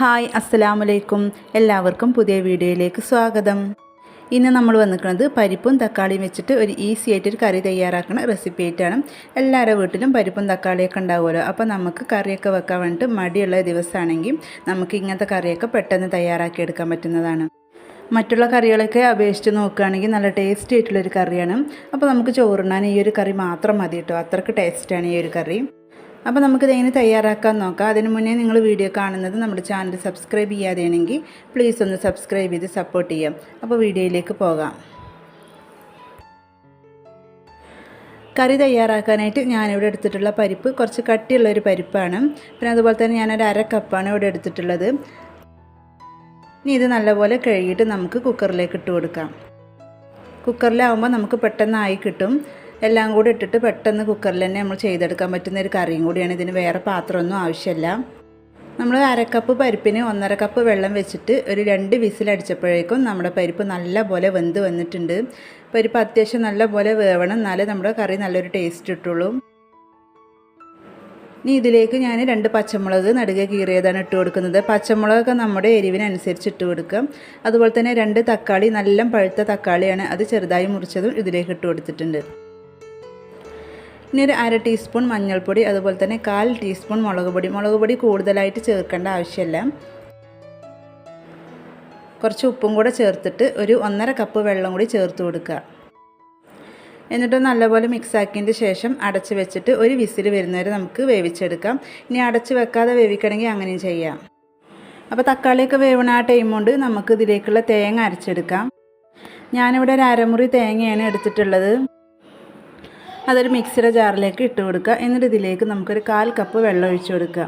Hi അസ്സലാമലൈക്കും എല്ലാവർക്കും പുതിയ വീഡിയോയിലേക്ക് സ്വാഗതം. ഇന്ന് നമ്മൾ വന്നിരിക്കുന്നത് പരിപ്പും തക്കാളിയും വെച്ചിട്ട് ഒരു ഈസി ആയിട്ടൊരു കറി തയ്യാറാക്കുന്ന റെസിപ്പി ആയിട്ടാണ്. എല്ലാവരുടെ വീട്ടിലും പരിപ്പും തക്കാളിയൊക്കെ ഉണ്ടാവുമല്ലോ. അപ്പോൾ നമുക്ക് കറിയൊക്കെ വെക്കാൻ വേണ്ടിയിട്ട് മടിയുള്ള ദിവസമാണെങ്കിൽ നമുക്ക് ഇങ്ങനത്തെ കറിയൊക്കെ പെട്ടെന്ന് തയ്യാറാക്കി എടുക്കാൻ പറ്റുന്നതാണ്. മറ്റുള്ള കറികളൊക്കെ അപേക്ഷിച്ച് നോക്കുകയാണെങ്കിൽ നല്ല ടേസ്റ്റി ആയിട്ടുള്ളൊരു കറിയാണ്. അപ്പോൾ നമുക്ക് ചോറുണ്ണാൻ ഈ ഒരു കറി മാത്രം മതി കേട്ടോ. അത്രയ്ക്ക് ടേസ്റ്റാണ് ഈ ഒരു കറി. അപ്പോൾ നമുക്കിത് എങ്ങനെ തയ്യാറാക്കാൻ നോക്കാം? അതിന് മുന്നേ നിങ്ങൾ വീഡിയോ കാണുന്നത് നമ്മുടെ ചാനൽ സബ്സ്ക്രൈബ് ചെയ്യാതെയാണെങ്കിൽ പ്ലീസ് ഒന്ന് സബ്സ്ക്രൈബ് ചെയ്ത് സപ്പോർട്ട് ചെയ്യാം. അപ്പോൾ വീഡിയോയിലേക്ക് പോകാം. കറി തയ്യാറാക്കാനായിട്ട് ഞാനിവിടെ എടുത്തിട്ടുള്ള പരിപ്പ് കുറച്ച് കട്ടിയുള്ള ഒരു പരിപ്പാണ്. പിന്നെ അതുപോലെ തന്നെ ഞാനൊരു അര കപ്പാണ് ഇവിടെ എടുത്തിട്ടുള്ളത്. ഇനി ഇത് നല്ലപോലെ കഴുകിയിട്ട് നമുക്ക് കുക്കറിലേക്ക് ഇട്ട് കൊടുക്കാം. കുക്കറിലാവുമ്പോൾ നമുക്ക് പെട്ടെന്നായി കിട്ടും. എല്ലാം കൂടി ഇട്ടിട്ട് പെട്ടെന്ന് കുക്കറിൽ തന്നെ നമ്മൾ ചെയ്തെടുക്കാൻ പറ്റുന്ന ഒരു കറിയും കൂടിയാണ്. ഇതിന് വേറെ പാത്രമൊന്നും ആവശ്യമില്ല. നമ്മൾ അരക്കപ്പ് പരിപ്പിന് ഒന്നര കപ്പ് വെള്ളം വെച്ചിട്ട് ഒരു രണ്ട് വിസിലടിച്ചപ്പോഴേക്കും നമ്മുടെ പരിപ്പ് നല്ല പോലെ വെന്ത് വന്നിട്ടുണ്ട്. പരിപ്പ് അത്യാവശ്യം നല്ല പോലെ വേവണം. എന്നാലേ നമ്മുടെ കറി നല്ലൊരു ടേസ്റ്റ് കിട്ടുള്ളൂ. ഇനി ഇതിലേക്ക് ഞാൻ രണ്ട് പച്ചമുളക് നടുക കീറിയതാണ് ഇട്ട് കൊടുക്കുന്നത്. പച്ചമുളകൊക്കെ നമ്മുടെ എരിവിനനുസരിച്ച് ഇട്ട് കൊടുക്കാം അതുപോലെ തന്നെ രണ്ട് തക്കാളി നല്ല പഴുത്ത തക്കാളിയാണ് അത് ചെറുതായി മുറിച്ചതും ഇതിലേക്ക് ഇട്ട് കൊടുത്തിട്ടുണ്ട്. ഇനി ഒരു അര ടീസ്പൂൺ മഞ്ഞൾപ്പൊടി അതുപോലെ തന്നെ കാൽ ടീസ്പൂൺ മുളക് പൊടി. മുളക് പൊടി കൂടുതലായിട്ട് ചേർക്കേണ്ട ആവശ്യമില്ല. കുറച്ച് ഉപ്പും കൂടെ ചേർത്തിട്ട് ഒരു ഒന്നര കപ്പ് വെള്ളം കൂടി ചേർത്ത് കൊടുക്കുക. എന്നിട്ട് നല്ലപോലെ മിക്സാക്കിയതിന്റെ ശേഷം അടച്ച് വെച്ചിട്ട് ഒരു വിസിൽ വരുന്നവരെ നമുക്ക് വേവിച്ചെടുക്കാം. ഇനി അടച്ച് വെക്കാതെ വേവിക്കണമെങ്കിൽ അങ്ങനെയും ചെയ്യാം. അപ്പോൾ തക്കാളിയൊക്കെ വേവണ ആ ടൈം കൊണ്ട് നമുക്ക് ഇതിലേക്കുള്ള തേങ്ങ അരച്ചെടുക്കാം. ഞാനിവിടെ ഒരു അരമുറി തേങ്ങയാണ് എടുത്തിട്ടുള്ളത്. അതൊരു മിക്സിയുടെ ജാറിലേക്ക് ഇട്ട് കൊടുക്കുക. എന്നിട്ട് ഇതിലേക്ക് നമുക്കൊരു കാൽ കപ്പ് വെള്ളം ഒഴിച്ചു കൊടുക്കുക.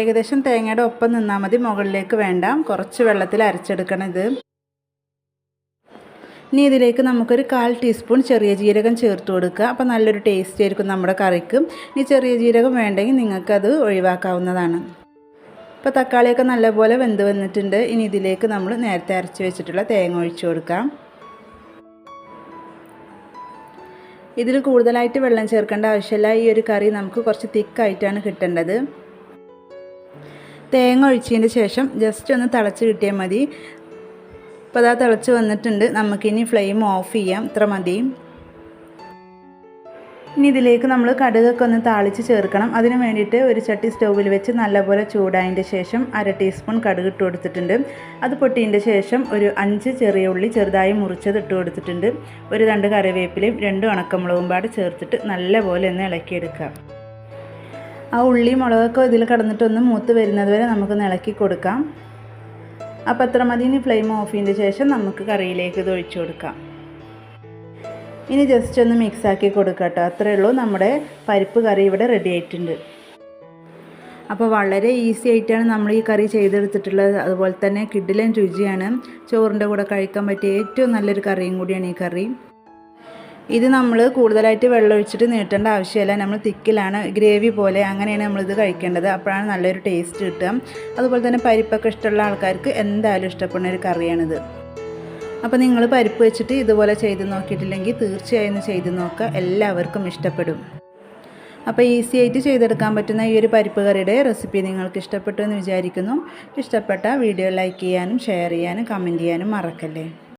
ഏകദേശം തേങ്ങയുടെ ഒപ്പം നിന്നാൽ മതി. മുകളിലേക്ക് വേണ്ട. കുറച്ച് വെള്ളത്തിൽ അരച്ചെടുക്കണം ഇത്. ഇനി ഇതിലേക്ക് നമുക്കൊരു കാൽ ടീസ്പൂൺ ചെറിയ ജീരകം ചേർത്ത് കൊടുക്കുക. അപ്പോൾ നല്ലൊരു ടേസ്റ്റ് ആയിരിക്കും നമ്മുടെ കറിക്ക്. ഇനി ചെറിയ ജീരകം വേണ്ടെങ്കിൽ നിങ്ങൾക്കത് ഒഴിവാക്കാവുന്നതാണ്. ഇപ്പോൾ തക്കാളിയൊക്കെ നല്ലപോലെ വെന്ത് വന്നിട്ടുണ്ട്. ഇനി ഇതിലേക്ക് നമ്മൾ നേരത്തെ അരച്ച് വെച്ചിട്ടുള്ള തേങ്ങ ഒഴിച്ചു കൊടുക്കാം. ഇതിൽ കൂടുതലായിട്ട് വെള്ളം ചേർക്കേണ്ട ആവശ്യമില്ല. ഈ ഒരു കറി നമുക്ക് കുറച്ച് തിക്കായിട്ടാണ് കിട്ടേണ്ടത്. തേങ്ങ ഒഴിച്ചതിന് ശേഷം ജസ്റ്റ് ഒന്ന് തിളച്ച് കിട്ടിയാൽ മതി. അപ്പോൾ അതാ തിളച്ച് വന്നിട്ടുണ്ട്. നമുക്കിനി ഫ്ലെയിം ഓഫ് ചെയ്യാം. ഇത്ര മതി. ഇനി ഇതിലേക്ക് നമ്മൾ കടുകൊക്കെ ഒന്ന് താളിച്ച് ചേർക്കണം. അതിന് വേണ്ടിയിട്ട് ഒരു ചട്ടി സ്റ്റൗവിൽ വെച്ച് നല്ലപോലെ ചൂടായതിന്റെ ശേഷം അര ടീസ്പൂൺ കടുക് ഇട്ട് കൊടുത്തിട്ടുണ്ട്. അത് പൊട്ടിയതിന്റെ ശേഷം ഒരു അഞ്ച് ചെറിയ ഉള്ളി ചെറുതായി മുറിച്ചത് ഇട്ട് കൊടുത്തിട്ടുണ്ട്. ഒരു രണ്ട് കറിവേപ്പിലയും രണ്ട് ഉണക്കമുളകും പാട് ചേർത്തിട്ട് നല്ലപോലെ ഒന്ന് ഇളക്കിയെടുക്കാം ആ ഉള്ളി മുളകൊക്കെ ഇതിൽ കടന്നിട്ടൊന്ന് മൂത്ത് വരുന്നത് വരെ നമുക്കൊന്ന് ഇളക്കി കൊടുക്കാം. അപ്പോൾ അത്ര മതി. ഇനി ഫ്ലെയിം ഓഫ് ചെയ്തതിന് ശേഷം നമുക്ക് കറിയിലേക്ക് ഇത് ഒഴിച്ചു കൊടുക്കാം. ഇനി ജസ്റ്റ് ഒന്ന് മിക്സാക്കി കൊടുക്കുക കേട്ടോ. അത്രയേ ഉള്ളൂ നമ്മുടെ പരിപ്പ് കറി ഇവിടെ റെഡി ആയിട്ടുണ്ട്. അപ്പോൾ വളരെ ഈസി ആയിട്ടാണ് നമ്മൾ ഈ കറി ചെയ്തെടുത്തിട്ടുള്ളത്. അതുപോലെ തന്നെ കിഡിലൻ രുചിയാണ്. ചോറിന്റെ കൂടെ കഴിക്കാൻ പറ്റിയ ഏറ്റവും നല്ലൊരു കറിയും കൂടിയാണ് ഈ കറി. ഇത് നമ്മൾ കൂടുതലായിട്ട് വെള്ളം ഒഴിച്ചിട്ട് നീട്ടേണ്ട ആവശ്യമില്ല. നമ്മൾ തിക്കിലാണ് ഗ്രേവി പോലെ അങ്ങനെയാണ് നമ്മളിത് കഴിക്കേണ്ടത്. അപ്പോഴാണ് നല്ലൊരു ടേസ്റ്റ് കിട്ടുക. അതുപോലെ തന്നെ പരിപ്പൊക്കെ ഇഷ്ടമുള്ള ആൾക്കാർക്ക് എന്തായാലും ഇഷ്ടപ്പെടുന്ന ഒരു കറിയാണിത്. അപ്പോൾ നിങ്ങൾ പരിപ്പ് വെച്ചിട്ട് ഇതുപോലെ ചെയ്ത് നോക്കിയിട്ടില്ലെങ്കിൽ തീർച്ചയായും ചെയ്ത് നോക്കുക. എല്ലാവർക്കും ഇഷ്ടപ്പെടും. അപ്പോൾ ഈസി ആയിട്ട് ചെയ്തെടുക്കാൻ പറ്റുന്ന ഈ ഒരു പരിപ്പ് കറിയുടെ റെസിപ്പി നിങ്ങൾക്ക് ഇഷ്ടപ്പെട്ടു എന്ന് വിചാരിക്കുന്നു. ഇഷ്ടപ്പെട്ട വീഡിയോ ലൈക്ക് ചെയ്യാനും ഷെയർ ചെയ്യാനും കമന്റ് ചെയ്യാനും മറക്കല്ലേ?